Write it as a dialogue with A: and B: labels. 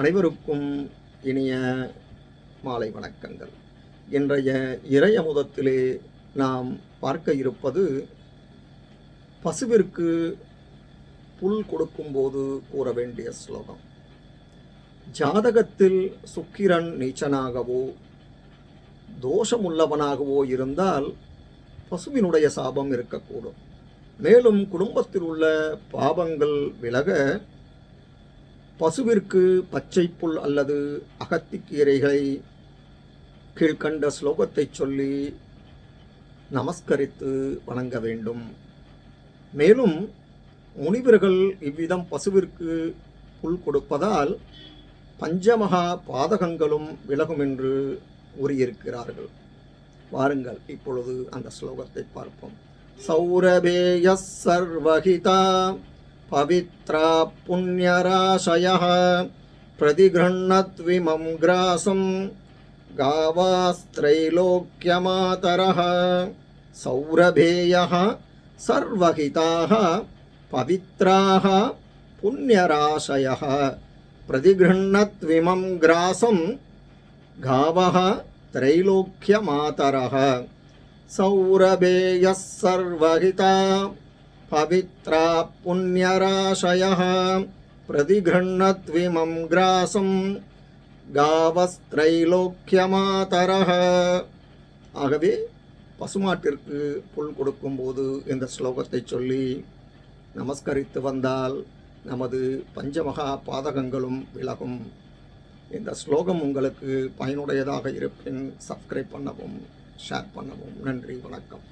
A: அனைவருக்கும் இனிய மாலை வணக்கங்கள். இன்றைய இறையமுதத்திலே நாம் பார்க்க இருப்பது பசுவிற்கு புல் கொடுக்கும்போது கூற வேண்டிய ஸ்லோகம். ஜாதகத்தில் சுக்கிரன் நீச்சனாகவோ தோஷமுள்ளவனாகவோ இருந்தால் பசுவினுடைய சாபம் இருக்கக்கூடும். மேலும் குடும்பத்தில் உள்ள பாபங்கள் விலக பசுவிற்கு பச்சை புல் அல்லது அகத்திக்கீரைகளை கீழ்கண்ட ஸ்லோகத்தை சொல்லி நமஸ்கரித்து வணங்க வேண்டும். மேலும் முனிவர்கள் இவ்விதம் பசுவிற்கு புல் கொடுப்பதால் பஞ்சமகா பாதகங்களும் விலகும் என்று கூறியிருக்கிறார்கள். வாருங்கள் இப்பொழுது அந்த ஸ்லோகத்தை பார்ப்போம். சௌரபேய சர்வகிதா పవిత్రా పుణ్యరాశయ ప్రతిగృహ్ణత్విమం గ్రాసం గావాస్త్రైలోక్యమాతర సౌరభేయ సర్వహితా పవిత్రా పుణ్యరాశయ ప్రతిగృహ్ణత్విమం గ్రాసం గావ त्रैलोक्यमातरः। सौरभेयः सर्वहिता पवित्रा पुण्यराशयः प्रतिगृह्णत्विमं ग्रासं காவஸ்திரைலோக்கியமாதரக ஆகவே பசுமாட்டிற்கு புல் கொடுக்கும்போது இந்த ஸ்லோகத்தை சொல்லி நமஸ்கரித்து வந்தால் நமது பஞ்சமகா பாதகங்களும் விலகும் இந்த ஸ்லோகம் உங்களுக்கு பயனுடையதாக இருப்பின் சப்ஸ்கிரைப் பண்ணவும் ஷேர் பண்ணவும் நன்றி வணக்கம்